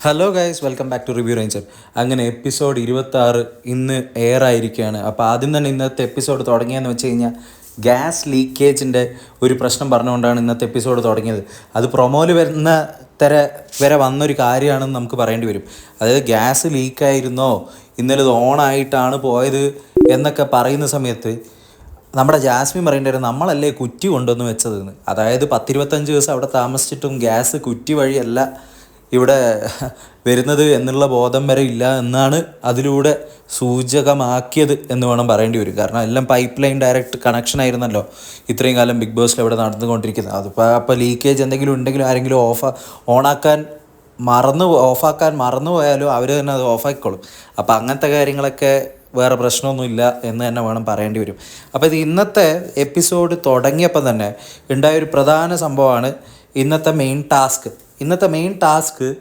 Hello guys welcome back to review ranger അങ്ങനെ episode ഇരുപത്തി ആറ് ഇന്ന് എയർ ആയിരിക്കുകയാണ്. അപ്പോൾ ആദ്യം തന്നെ ഇന്നത്തെ എപ്പിസോഡ് തുടങ്ങിയെന്ന് വെച്ച് കഴിഞ്ഞാൽ ഗ്യാസ് ലീക്കേജിന്റെ ഒരു പ്രശ്നം പറഞ്ഞുകൊണ്ടാണ് ഇന്നത്തെ എപ്പിസോഡ് തുടങ്ങിയത്. അത് പ്രൊമോയിൽ വരുന്ന തര വരെ വന്നൊരു കാര്യമാണെന്ന് നമുക്ക് പറയേണ്ടി വരും. അതായത് ഗ്യാസ് ലീക്കായിരുന്നോ ഇന്നലെ ഇത് ഓണായിട്ടാണ് പോയത് എന്നൊക്കെ പറയുന്ന സമയത്ത് നമ്മുടെ ജാസ്മിൻ പറയേണ്ടി വരും നമ്മളല്ലേ കുറ്റി കൊണ്ടുവന്ന് വെച്ചതെന്ന്. അതായത് പത്തിരുപത്തഞ്ച് ദിവസം അവിടെ താമസിച്ചിട്ടും ഗ്യാസ് കുറ്റി വഴിയല്ല ഇവിടെ വരുന്നത് എന്നുള്ള ബോധം വരെ ഇല്ല എന്നാണ് അതിലൂടെ സൂചകമാക്കിയത് എന്ന് വേണം പറയേണ്ടി വരും. കാരണം എല്ലാം പൈപ്പ് ലൈൻ ഡയറക്റ്റ് കണക്ഷൻ ആയിരുന്നല്ലോ. ഇത്രയും കാലം ബിഗ് ബോസിൽ ഇവിടെ നടന്നുകൊണ്ടിരിക്കുന്നത്. അതിപ്പോൾ അപ്പോൾ ലീക്കേജ് എന്തെങ്കിലും ഉണ്ടെങ്കിലും ആരെങ്കിലും ഓഫ് ഓണാക്കാൻ മറന്നു ഓഫാക്കാൻ മറന്നു പോയാലും അവർ തന്നെ അത് ഓഫാക്കിക്കോളും അപ്പോൾ അങ്ങനത്തെ കാര്യങ്ങളൊക്കെ വേറെ പ്രശ്നമൊന്നുമില്ല എന്ന് തന്നെ വേണം പറയേണ്ടി വരും. അപ്പോൾ ഇത് ഇന്നത്തെ എപ്പിസോഡ് തുടങ്ങിയപ്പം തന്നെ ഉണ്ടായൊരു പ്രധാന സംഭവമാണ് ഇന്നത്തെ മെയിൻ ടാസ്ക് ഇന്നത്തെ മെയിൻ ടാസ്ക്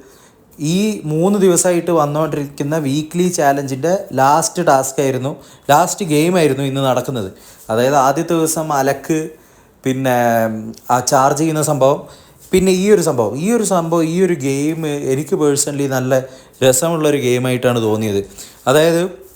ഈ മൂന്ന് ദിവസമായിട്ട് വന്നുകൊണ്ടിരിക്കുന്ന വീക്ക്ലി ചാലഞ്ചിന്റെ ലാസ്റ്റ് ടാസ്ക് ആയിരുന്നു. ലാസ്റ്റ് ഗെയിം ആയിരുന്നു ഇന്ന് നടക്കുന്നത്. അതായത് ആദ്യത്തെ ദിവസം അലക്ക് പിന്നെ ആ ചാർജ് ചെയ്യുന്ന സംഭവം പിന്നെ ഈ ഒരു സംഭവം. ഈ ഒരു സംഭവം ഈ ഒരു ഗെയിം എനിക്ക് പേഴ്സണലി നല്ല രസമുള്ളൊരു ഗെയിമായിട്ടാണ് തോന്നിയത്. അതായത്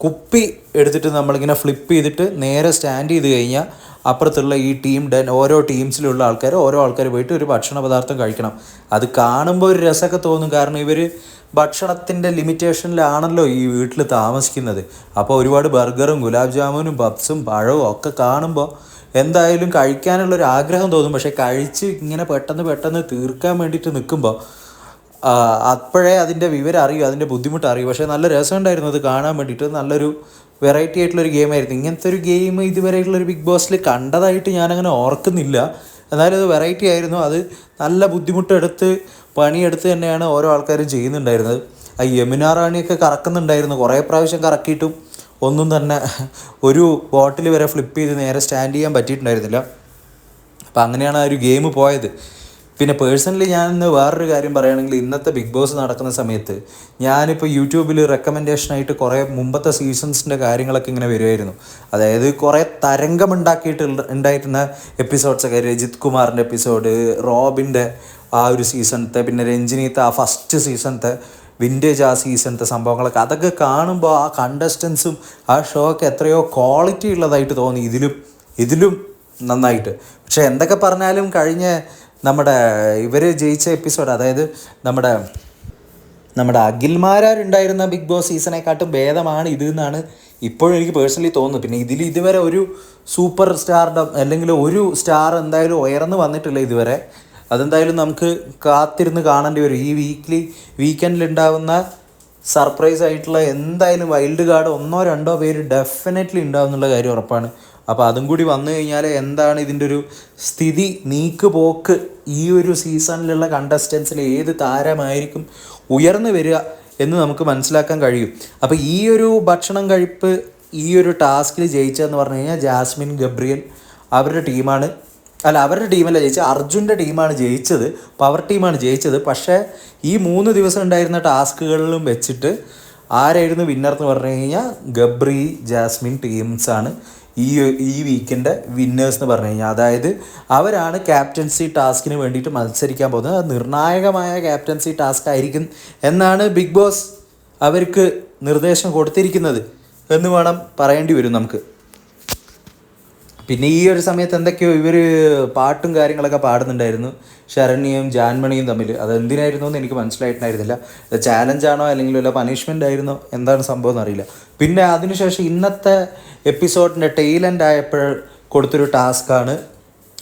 കുപ്പി എടുത്തിട്ട് നമ്മളിങ്ങനെ ഫ്ലിപ്പ് ചെയ്തിട്ട് നേരെ സ്റ്റാൻഡ് ചെയ്ത് കഴിഞ്ഞാൽ അപ്പുറത്തുള്ള ഈ ടീം ഡെൻ ഓരോ ടീംസിലുള്ള ആൾക്കാർ ഓരോ ആൾക്കാർ പോയിട്ട് ഒരു ഭക്ഷണ പദാർത്ഥം കഴിക്കണം. അത് കാണുമ്പോൾ ഒരു രസമൊക്കെ തോന്നും. കാരണം ഇവർ ഭക്ഷണത്തിന്റെ ലിമിറ്റേഷനിലാണല്ലോ ഈ വീട്ടിൽ താമസിക്കുന്നത്. അപ്പോൾ ഒരുപാട് ബർഗറും ഗുലാബ് ജാമുനും പപ്സും പഴവും ഒക്കെ കാണുമ്പോൾ എന്തായാലും കഴിക്കാനുള്ളൊരു ആഗ്രഹം തോന്നും. പക്ഷേ കഴിച്ച് ഇങ്ങനെ പെട്ടെന്ന് പെട്ടെന്ന് തീർക്കാൻ വേണ്ടിയിട്ട് നിൽക്കുമ്പോൾ അപ്പോഴേ അതിന്റെ വിവരം അറിയും അതിന്റെ ബുദ്ധിമുട്ട് അറിയും പക്ഷേ നല്ല രസമുണ്ടായിരുന്നു അത് കാണാൻ വേണ്ടിയിട്ട്. നല്ലൊരു വെറൈറ്റി ആയിട്ടുള്ളൊരു ഗെയിമായിരുന്നു ഇങ്ങനത്തെ ഒരു ഗെയിം ഇതുവരെയുള്ള ഒരു ബിഗ് ബോസിൽ കണ്ടതായിട്ട് ഞാനങ്ങനെ ഓർക്കുന്നില്ല. എന്നാലും അത് വെറൈറ്റി ആയിരുന്നു. അത് നല്ല ബുദ്ധിമുട്ടെടുത്ത് പണിയെടുത്ത് തന്നെയാണ് ഓരോ ആൾക്കാരും ചെയ്യുന്നുണ്ടായിരുന്നത്. ആ യമുന റാണിയൊക്കെ കറക്കുന്നുണ്ടായിരുന്നു. കുറേ പ്രാവശ്യം കറക്കിയിട്ടും ഒന്നും തന്നെ ഒരു ബോട്ടിൽ വരെ ഫ്ലിപ്പ് ചെയ്ത് നേരെ സ്റ്റാൻഡ് ചെയ്യാൻ പറ്റിയിട്ടുണ്ടായിരുന്നില്ല. അപ്പോൾ അങ്ങനെയാണ് ആ ഒരു ഗെയിം പോയത്. പിന്നെ പേഴ്സണലി ഞാൻ വേറൊരു കാര്യം പറയുകയാണെങ്കിൽ ഇന്നത്തെ ബിഗ് ബോസ് നടക്കുന്ന സമയത്ത് ഞാനിപ്പോൾ യൂട്യൂബിൽ റെക്കമെൻഡേഷനായിട്ട് കുറേ മുമ്പത്തെ സീസൺസിന്റെ കാര്യങ്ങളൊക്കെ ഇങ്ങനെ വരുമായിരുന്നു അതായത് കുറേ തരംഗമുണ്ടാക്കിയിട്ട് ഉണ്ടായിരുന്ന എപ്പിസോഡ്സൊക്കെ രജിത് കുമാറിന്റെ എപ്പിസോഡ് റോബിന്റെ ആ ഒരു സീസണത്തെ പിന്നെ രഞ്ജിനിത്തെ ആ ഫസ്റ്റ് സീസണത്തെ വിന്റേജ് ആ സീസണത്തെ സംഭവങ്ങളൊക്കെ അതൊക്കെ കാണുമ്പോൾ ആ കണ്ടസ്റ്റൻസും ആ ഷോ ഒക്കെ എത്രയോ ക്വാളിറ്റി ഉള്ളതായിട്ട് തോന്നി. ഇതിലും ഇതിലും നന്നായിട്ട്. പക്ഷേ എന്തൊക്കെ പറഞ്ഞാലും കഴിഞ്ഞ നമ്മുടെ ഇവർ ജയിച്ച എപ്പിസോഡ് അതായത് നമ്മുടെ നമ്മുടെ അഖിൽമാരാരുണ്ടായിരുന്ന ബിഗ് ബോസ് സീസണെക്കാട്ടും ഭേദമാണ് ഇത് എന്നാണ് ഇപ്പോഴും എനിക്ക് പേഴ്സണലി തോന്നുന്നു പിന്നെ ഇതിൽ ഇതുവരെ ഒരു സൂപ്പർ സ്റ്റാറുടെ അല്ലെങ്കിൽ ഒരു സ്റ്റാർ എന്തായാലും ഉയർന്നു വന്നിട്ടില്ല ഇതുവരെ. അതെന്തായാലും നമുക്ക് കാത്തിരുന്ന് കാണേണ്ടി വരും. ഈ വീക്ക്ലി വീക്കെൻഡിൽ ഉണ്ടാവുന്ന സർപ്രൈസ് ആയിട്ടുള്ള എന്തായാലും വൈൽഡ് കാർഡ് ഒന്നോ രണ്ടോ പേര് ഡെഫിനറ്റ്ലി ഉണ്ടാവും എന്നുള്ള കാര്യം ഉറപ്പാണ്. അപ്പോൾ അതും കൂടി വന്നു കഴിഞ്ഞാൽ എന്താണ് ഇതിന്റെ ഒരു സ്ഥിതി? നീക്ക് പോക്ക് ഈ ഒരു സീസണിലുള്ള കണ്ടസ്റ്റൻസിൽ ഏത് താരമായിരിക്കും ഉയർന്നു വരിക എന്ന് നമുക്ക് മനസ്സിലാക്കാൻ കഴിയും. അപ്പോൾ ഈ ഒരു ഭക്ഷണം കഴിപ്പ് ഈ ഒരു ടാസ്കിൽ ജയിച്ചതെന്ന് പറഞ്ഞു കഴിഞ്ഞാൽ ജാസ്മിൻ ഗബ്രിയൽ അവരുടെ ടീമാണ്. അല്ല അവരുടെ ടീമല്ല ജയിച്ചത്. അർജുന്റെ ടീമാണ് ജയിച്ചത്. പവർ ടീമാണ് ജയിച്ചത്. പക്ഷേ ഈ മൂന്ന് ദിവസം ഉണ്ടായിരുന്ന ടാസ്കുകളിലും വെച്ചിട്ട് ആരായിരുന്നു വിന്നർ എന്ന് പറഞ്ഞു കഴിഞ്ഞാൽ ഗബ്രി ജാസ്മിൻ ടീംസാണ് ഈ ഈ വീക്കിന്റെ വിന്നേഴ്സ് എന്ന് പറഞ്ഞു കഴിഞ്ഞാൽ അതായത് അവരാണ് ക്യാപ്റ്റൻസി ടാസ്കിന് വേണ്ടിയിട്ട് മത്സരിക്കാൻ പോകുന്നത്. അത് നിർണായകമായ ക്യാപ്റ്റൻസി ടാസ്ക് ആയിരിക്കും എന്നാണ് ബിഗ് ബോസ് അവർക്ക് നിർദ്ദേശം കൊടുത്തിരിക്കുന്നത് എന്ന് വേണം പറയേണ്ടി വരും നമുക്ക്. പിന്നെ ഈ ഒരു സമയത്ത് എന്തൊക്കെയോ ഇവർ പാട്ടും കാര്യങ്ങളൊക്കെ പാടുന്നുണ്ടായിരുന്നു. ശരണ്യയും ജാൻമണിയും തമ്മിൽ അത് എന്തിനായിരുന്നു എന്ന് എനിക്ക് മനസ്സിലായിട്ടുണ്ടായിരുന്നില്ല. ചാലഞ്ചാണോ അല്ലെങ്കിൽ വല്ല പണിഷ്മെന്റ് ആയിരുന്നോ? എന്താണ് സംഭവം എന്നറിയില്ല പിന്നെ അതിനുശേഷം ഇന്നത്തെ എപ്പിസോഡിന്റെ ടെയിലന്റ് ആയപ്പോൾ കൊടുത്തൊരു ടാസ്ക്കാണ്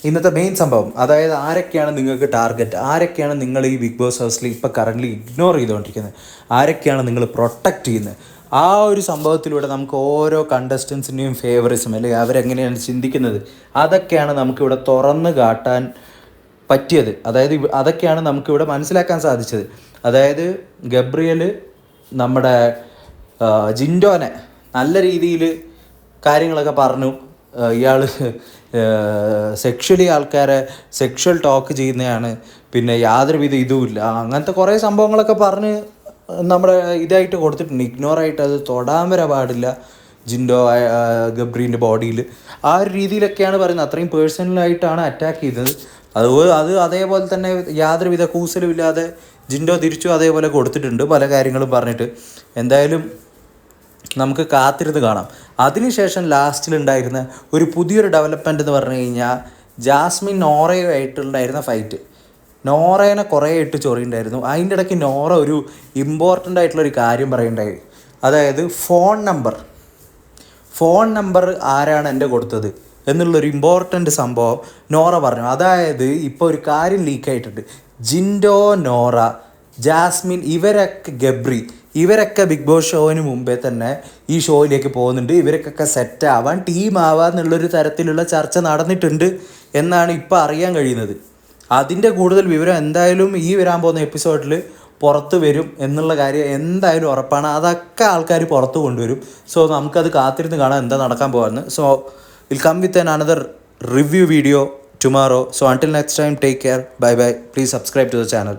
ഇന്നത്തെ മെയിൻ സംഭവം. അതായത് ആരൊക്കെയാണ് നിങ്ങൾക്ക് ടാർഗറ്റ് ആരൊക്കെയാണ് നിങ്ങൾ ഈ ബിഗ് ബോസ് ഹൗസിൽ ഇപ്പോൾ കറന്റ് ഇഗ്നോർ ചെയ്തുകൊണ്ടിരിക്കുന്നത്? ആരൊക്കെയാണ് നിങ്ങൾ പ്രൊട്ടക്റ്റ് ചെയ്യുന്നത്? ആ ഒരു സംഭവത്തിലൂടെ നമുക്ക് ഓരോ കണ്ടസ്റ്റൻസിന്റെയും ഫേവറിസം അല്ലെങ്കിൽ അവരെങ്ങനെയാണ് ചിന്തിക്കുന്നത്? അതൊക്കെയാണ് നമുക്കിവിടെ തുറന്ന് കാട്ടാൻ പറ്റിയത്. അതായത് അതൊക്കെയാണ് നമുക്കിവിടെ മനസ്സിലാക്കാൻ സാധിച്ചത്. അതായത് ഗബ്രിയൽ നമ്മുടെ ജിൻഡോനെ നല്ല രീതിയിൽ കാര്യങ്ങളൊക്കെ പറഞ്ഞു. ഇയാൾ സെക്ഷലി ആൾക്കാരെ സെക്ഷൽ ടോക്ക് ചെയ്യുന്നതാണ്. പിന്നെ യാതൊരുവിധ ഇതുമില്ല. അങ്ങനത്തെ കുറേ സംഭവങ്ങളൊക്കെ പറഞ്ഞ് നമ്മുടെ ഇതായിട്ട് കൊടുത്തിട്ടുണ്ട്. ഇഗ്നോറായിട്ട് അത് തൊടാൻ വരെ പാടില്ല ജിൻഡോ ഗബ്രീന്റെ ബോഡിയിൽ ആ ഒരു രീതിയിലൊക്കെയാണ് പറയുന്നത്. അത്രയും പേഴ്സണലായിട്ടാണ് അറ്റാക്ക് ചെയ്തത്. അതുപോലെ അത് അതേപോലെ തന്നെ യാതൊരുവിധ കൂസലുമില്ലാതെ ജിൻഡോ തിരിച്ചു അതേപോലെ കൊടുത്തിട്ടുണ്ട് പല കാര്യങ്ങളും പറഞ്ഞിട്ട്. എന്തായാലും നമുക്ക് കാത്തിരുന്ന് കാണാം. അതിനുശേഷം ലാസ്റ്റിലുണ്ടായിരുന്ന ഒരു പുതിയൊരു ഡെവലപ്മെന്റ് എന്ന് പറഞ്ഞു കഴിഞ്ഞാൽ ജാസ്മിൻ നോറയുമായിട്ടുണ്ടായിരുന്ന ഫൈറ്റ് നോറേനെ കുറേ ഇട്ട് ചൊറിയുണ്ടായിരുന്നു അതിന്റെ ഇടയ്ക്ക് നോറ ഒരു ഇമ്പോർട്ടന്റ് ആയിട്ടുള്ള ഒരു കാര്യം പറയുണ്ടായി അതായത് ഫോൺ നമ്പർ ഫോൺ നമ്പർ ആരാണ് എന്റെ കൊടുത്തത് എന്നുള്ളൊരു ഇമ്പോർട്ടന്റ് സംഭവം നോറ പറഞ്ഞു. അതായത് ഇപ്പോൾ ഒരു കാര്യം ലീക്കായിട്ടുണ്ട് ജിൻഡോ നോറ ജാസ്മിൻ ഇവരൊക്കെ ഗബ്രി ഇവരൊക്കെ ബിഗ് ബോസ് ഷോവിന് മുമ്പേ തന്നെ ഈ ഷോയിലേക്ക് പോകുന്നുണ്ട്. ഇവർക്കൊക്കെ സെറ്റ് ആവാൻ ടീം ആവാൻ എന്നുള്ളൊരു തരത്തിലുള്ള ചർച്ച നടന്നിട്ടുണ്ട് എന്നാണ് ഇപ്പോൾ അറിയാൻ കഴിയുന്നത്. അതിന്റെ കൂടുതൽ വിവരം എന്തായാലും ഈ വരാൻ പോകുന്ന എപ്പിസോഡിൽ പുറത്ത് വരും എന്നുള്ള കാര്യം എന്തായാലും ഉറപ്പാണ്. അതൊക്കെ ആൾക്കാർ പുറത്ത് കൊണ്ടുവരും. സോ നമുക്കത് കാത്തിരുന്ന് കാണാം എന്താ നടക്കാൻ പോകുന്നത് so will come with an another review video tomorrow so until next time take care bye bye please subscribe to the channel